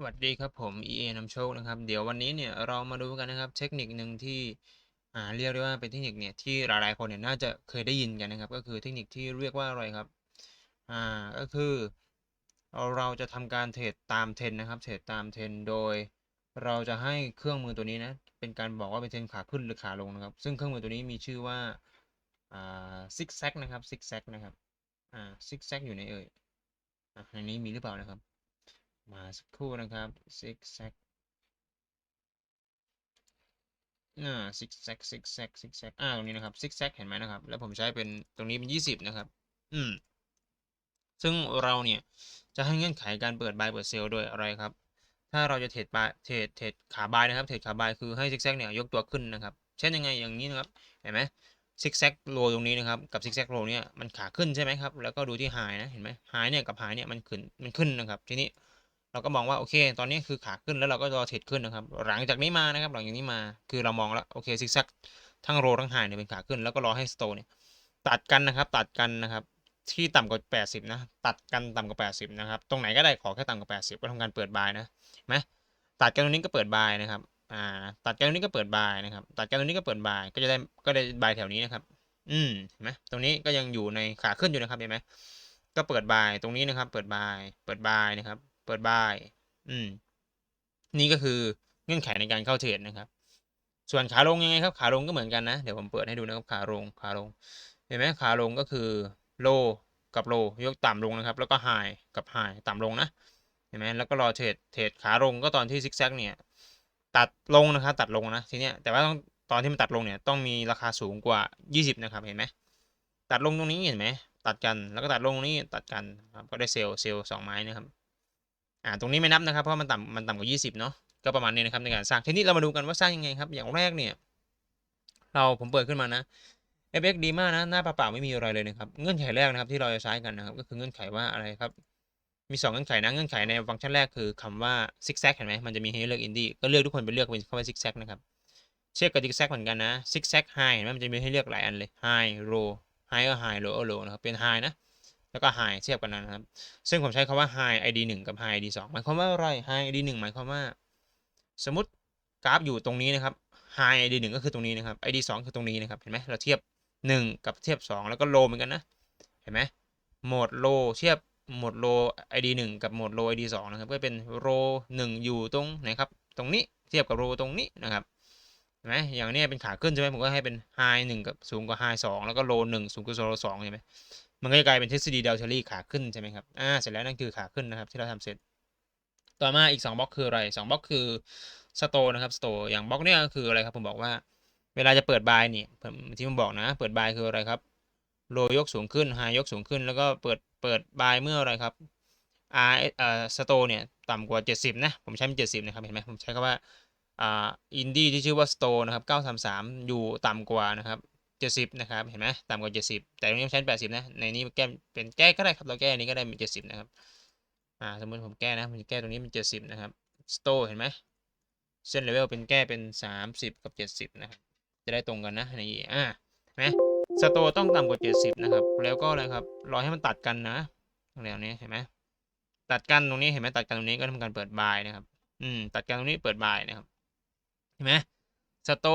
สวัสดีครับผม EA นำโชคนะครับ เดี๋ยววันนี้เนี่ยเรามาดูกันนะครับ เทคนิคหนึ่งที่อ่าเรียกได้ว่าเป็นเทคนิคเนี่ยที่หลายๆคนเนี่ยน่าจะเคยได้ยินกันนะครับ ก็คือเทคนิคที่เรียกว่าอะไรครับอ่าก็คือเราจะทำการเทรดตามเทรนนะครับเทรดตามเทรนโดย เราจะให้เครื่องมือตัวนี้นะเป็นการบอกว่าเป็นเทรนขาขึ้นหรือขาลงนะครับ ซึ่งเครื่องมือตัวนี้มีชื่อว่าอ่าซิกแซกนะครับซิกแซกนะครับอ่าซิกแซกอยู่ในเอ่ยอะในนี้มีหรือเปล่านะครับ มาสักครู่นะครับซิกแซกอ่าซิกแซกซิกแซกซิกแซกอ่าตรงนี้นะครับซิกแซกเห็นไหมนะครับ แล้วผมใช้เป็นตรงนี้เป็นยี่สิบนะครับ อืม ซึ่งเราเนี่ยจะให้เงื่อนไขการเปิดบายเปิดเซลล์โดยอะไรครับ ถ้าเราจะเทรดบายเทรดเทรดขาบายนะครับ เทรดขาบายคือให้ซิกแซกเนี่ยยกตัวขึ้นนะครับ เช่นยังไงอย่างนี้นะครับ เห็นไหมซิกแซกโลตรงนี้นะครับกับซิกแซกโลเนี่ยมันขาขึ้นใช่ไหมครับ แล้วก็ดูที่ไฮนะ เห็นไหมไฮเนี่ยกับไฮเนี่ยมันขึ้น มันขึ้นนะครับ ทีนี้ เราก็มองว่าโอเค ตอนนี้คือขาขึ้นแล้วเราก็รอเทรดขึ้นนะครับ หลังจากนี้มานะครับ หลังจากนี้มาคือเรามองแล้วโอเคซิกแซกทั้งโรทั้งไฮเนี่ยเป็นขาขึ้น แล้วก็รอให้สโตเนี่ยตัดกันนะครับ ตัดกันนะครับ ที่ต่ำกว่า 80 นะ ตัดกันต่ำกว่า 80 นะครับ ตรงไหนก็ได้ขอแค่ต่ำกว่า 80 ก็ทำการเปิดบายนะไหมตัดกันตรงนี้ก็เปิดบายนะครับอ่าตัดกันตรงนี้ก็เปิดบายนะครับ ตัดกันตรงนี้ก็เปิดบายก็จะได้ก็ได้บายแถวนี้นะครับ อืมเห็นไหมตรงนี้ก็ยังอยู่ในขาขึ้นอยู่นะครับเห็นไหมก็เปิดบายตรงนี้นะครับ เปิดบายเปิดบายนะครับ เปิดบายอืม นี่ก็คือเงื่อนไขในการเข้าเทรดนะครับ ส่วนขาลงยังไงครับ ขาลงก็เหมือนกันนะ เดี๋ยวผมเปิดให้ดูนะครับ ขาลง ขาลง เห็นไหมขาลงก็คือโลกับโลยกต่ำลงนะครับ แล้วก็ไฮกับไฮต่ำลงนะ เห็นไหมแล้วก็รอเทรด เทรดขาลงก็ตอนที่ซิกแซกเนี่ย ตัดลงนะครับ ตัดลงนะ ทีเนี้ย แต่ว่าต้องตอนที่มันตัดลงเนี่ยต้องมีราคาสูงกว่า 20 นะครับ เห็นไหม ตัดลงตรงนี้เห็นไหม ตัดกัน แล้วก็ตัดลงตรงนี้ตัดกันครับ ก็ได้เซลล์เซลล์สองไม้นะครับ อ่าตรงนี้ไม่นับนะครับเพราะมันต่ำมันต่ำกว่า 20 เนาะก็ประมาณนี้นะครับในการสร้างทีนี้เรามาดูกันว่าสร้างยังไงครับ อย่างแรกเนี่ย เราผมเปิดขึ้นมานะ FX ดีมากนะ หน้าเปล่าๆไม่มีอะไรเลยนะครับ เงื่อนไขแรกนะครับที่เราจะใช้กันนะครับ ก็คือเงื่อนไขว่าอะไรครับ มี 2 เงื่อนไขนะ เงื่อนไขในฟังก์ชันแรกคือคำว่า zigzag เห็นไหมมันจะมีให้เลือกอินดี้ก็เลือกทุกคนไปเลือกเป็นคำว่า zigzag นะครับเช่นกับ zigzag เหมือนกันนะ zigzag high เห็นไหมมันจะมีให้เลือกหลายอันเลย high low high ก็ high low ก็ low นะครับเป็น high นะ แล้วก็ high เทียบกันนะครับ ซึ่งผมใช้คำว่า high id 1 กับ high id 2 หมายความว่าอะไร high id 1 หมายความว่า สมมติกราฟอยู่ตรงนี้นะครับ high id 1 ก็คือตรงนี้นะครับ id 2 คือตรงนี้นะครับ เห็นไหมเราเทียบ 1 กับเทียบ 2 แล้วก็ low เหมือนกันนะ เห็นไหมโหมด low เทียบโหมด low id 1 กับโหมด low id 2 นะครับ ก็เป็น low 1 อยู่ตรงไหนครับ ตรงนี้ เทียบกับ low ตรงนี้นะครับเห็นไหมอย่างนี้เป็นขาขึ้นใช่ไหมผมก็ให้เป็น high 1 กับสูงกว่า high 2 แล้วก็ low 1 สูงกว่า low 2ใช่ไหม มันก็จะกลายเป็นทฤษฎีเดลเทอรี่ขาขึ้นใช่ไหมครับ อ่า เสร็จแล้วนั่นคือขาขึ้นนะครับ ที่เราทำเสร็จ ต่อมาอีก 2บล็อกคืออะไร 2บล็อกคือสโตนะครับสโตอย่างบล็อกเนี่ยคืออะไรครับ ผมบอกว่า เวลาจะเปิดบายเนี่ยผมที่ผมบอกนะ เปิดบายคืออะไรครับ โลยกสูงขึ้นไฮยกสูงขึ้น แล้วก็เปิด เปิดบายเมื่ออะไรครับ R เอ่อสโตเนี่ยต่ำกว่า 70 นะ ผมใช้เป็น 70 นะครับ เห็นไหมผมใช้คำว่า อ่า อินดี้ที่ชื่อว่าสโตนะครับ 933 อยู่ต่ำกว่านะครับ 70นะครับเห็นไหมต่ำกว่า70แต่ตรงนี้ใช้80นะในนี้แก้เป็นแก้ก็ได้ครับเราแก้อันนี้ก็ได้เป็น70นะครับอ่าสมมติผมแก้นะผมจะแก้ตรงนี้เป็น70นะครับสโตเห็นไหมเส้นเลเวลเป็นแก้เป็น30กับ70นะครับจะได้ตรงกันนะในอ่าเห็นไหมสโตต้องต่ำกว่า70นะครับแล้วก็อะไรครับรอให้มันตัดกันนะตรงแนวนี้เห็นไหมตัดกันตรงนี้เห็นไหมตัดกันตรงนี้ก็ทำการเปิดบายนะครับอืมตัดกันตรงนี้เปิดบายนะครับเห็นไหมสโต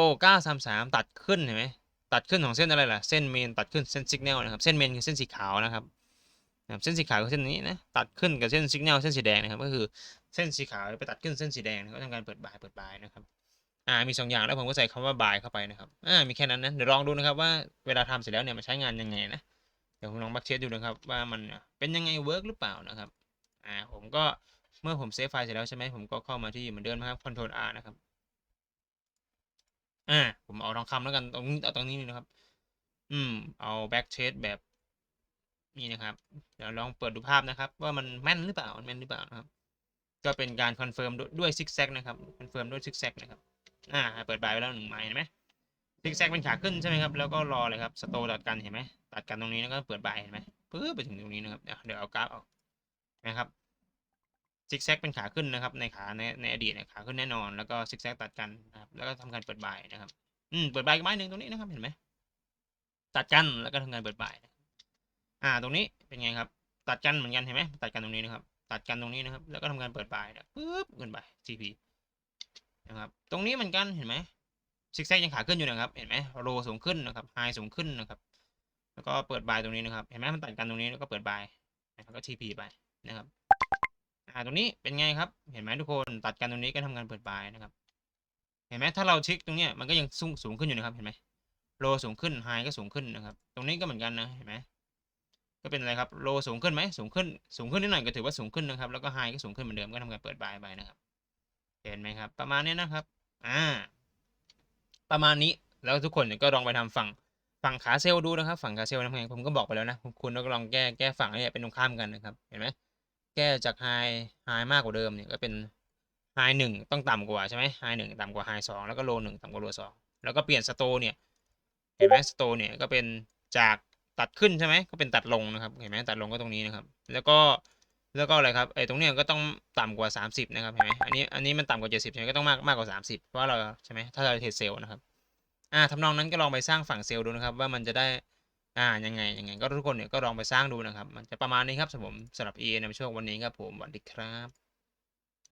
933ตัดขึ้นเห็นไหม ตัดขึ้นของเส้นอะไรล่ะ เส้นเมนตัดขึ้นเส้นสัญญาณนะครับ เส้นเมนคือเส้นสีขาวนะครับเส้นสีขาวคือเส้นนี้นะ ตัดขึ้นกับเส้นสัญญาณเส้นสีแดงนะครับ ก็คือเส้นสีขาวไปตัดขึ้นเส้นสีแดงก็ทำการเปิดบายเปิดบายนะครับอ่ามีสองอย่างแล้วผมก็ใส่คำว่าบายเข้าไปนะครับอ่ามีแค่นั้นนะเดี๋ยวลองดูนะครับว่าเวลาทำเสร็จแล้วเนี่ยมันใช้งานยังไงนะเดี๋ยวผมลองบักเช็ดดูนะครับว่ามันเป็นยังไงเวิร์กหรือเปล่านะครับอ่าผมก็เมื่อผมเซฟไฟล์เสร็จแล้วใช่ไหมผมก็เข้ามาที่เหมือนเดิมนะครับ Ctrl R นะครับ อ่า ผมเอาทองคำแล้วกันตรงนี้เอาตรงนี้นี่นะครับ อืม เอาแบ็กเชดแบบนี้นะครับ เดี๋ยวลองเปิดดูภาพนะครับ ว่ามันแม่นหรือเปล่ามันแม่นหรือเปล่านะครับ ก็เป็นการคอนเฟิร์มด้วยซิกแซกนะครับคอนเฟิร์มด้วยซิกแซกนะครับ อ่า เปิดบายไปแล้วหนึ่งไม้เห็นไหมซิกแซกเป็นขาขึ้นใช่ไหมครับแล้วก็รอเลยครับสโตตัดกันเห็นไหมตัดกันตรงนี้แล้วก็เปิดบายเห็นไหมปึ๊บไปถึงตรงนี้นะครับเดี๋ยวเดี๋ยวเอากราฟออกนะครับ ซิกแซกเป็นขาขึ้นนะครับ ในขาในในอดีตเนี่ยขาขึ้นแน่นอน แล้วก็ซิกแซกตัดกันนะครับ แล้วก็ทำการเปิดบายนะครับ อืมเปิดบายกไม้หนึ่งตรงนี้นะครับ เห็นไหมตัดกันแล้วก็ทำการเปิดบายอ่า ตรงนี้เป็นไงครับ ตัดกันเหมือนกันเห็นไหมตัดกันตรงนี้นะครับ ตัดกันตรงนี้นะครับ แล้วก็ทำการเปิดบายนะปึ๊บขึ้นไป TP นะครับ ตรงนี้เหมือนกันเห็นไหมซิกแซกยังขาขึ้นอยู่นะครับ เห็นไหมโรสูงขึ้นนะครับไฮสูงขึ้นนะครับ แล้วก็เปิดบายตรงนี้นะครับ เห็นไหมมันตัดกันตรงนี้แล้วก็เปิดบายแล้วก็ TP ไปนะครับ อ่าตรงนี้เป็นไงครับ เห็นไหมทุกคนตัดกันตรงนี้ก็ทำการเปิดบายนะครับ เห็นไหมถ้าเราช็คตรงเนี้ยมันก็ยังสูงสูงขึ้นอยู่นะครับเห็นไหมโลสูงขึ้นไฮก็สูงขึ้นนะครับ ตรงนี้ก็เหมือนกันนะเห็นไหมก็เป็นอะไรครับโลสูงขึ้นไหมสูงขึ้นสูงขึ้นนิดหน่อยก็ถือว่าสูงขึ้นนะครับ แล้วก็ไฮก็สูงขึ้นเหมือนเดิมก็ทำการเปิดบายไปนะครับ เห็นไหมครับ ประมาณนี้นะครับ อ่า ประมาณนี้แล้วทุกคนก็ลองไปทำฝั่งฝั่งขาเซลล์ดูนะครับ ฝั่งขาเซลล์ทำไงผมก็บอกไปแล้วนะคุณก็ลองแก้แก้ฝั่งให้เป็นตรงข้ามกันนะครับ เห็นไหม แก้จากไฮไฮมากกว่าเดิมเนี่ยก็เป็นไฮหนึ่งต้องต่ำกว่าใช่ไหมไฮหนึ่งต่ำกว่าไฮสองแล้วก็โลหนึ่งต่ำกว่าโลสองแล้วก็เปลี่ยนสโตเนี่ยเห็นไหมสโตเนี่ยก็เป็นจากตัดขึ้นใช่ไหมก็เป็นตัดลงนะครับเห็นไหมตัดลงก็ตรงนี้นะครับ แล้วก็แล้วก็อะไรครับไอ้ตรงเนี้ยก็ต้องต่ำกว่า 30 นะครับเห็นไหมอันนี้อันนี้มันต่ำกว่า 70ใช่ไหมก็ต้องมากมากกว่า 30 เพราะเราใช่ไหมถ้าเราเทรดเซลล์นะครับอ่าทำนองนั้นก็ลองไปสร้างฝั่งเซลล์ดูนะครับ ว่ามันจะได้ อ่ายังไงยังไงก็ทุกคนเนี่ยก็ลองไปสร้างดูนะครับ มันจะประมาณนี้ครับสำหรับผมสำหรับ EA ในช่วงวันนี้ครับผมสวัสดีครับ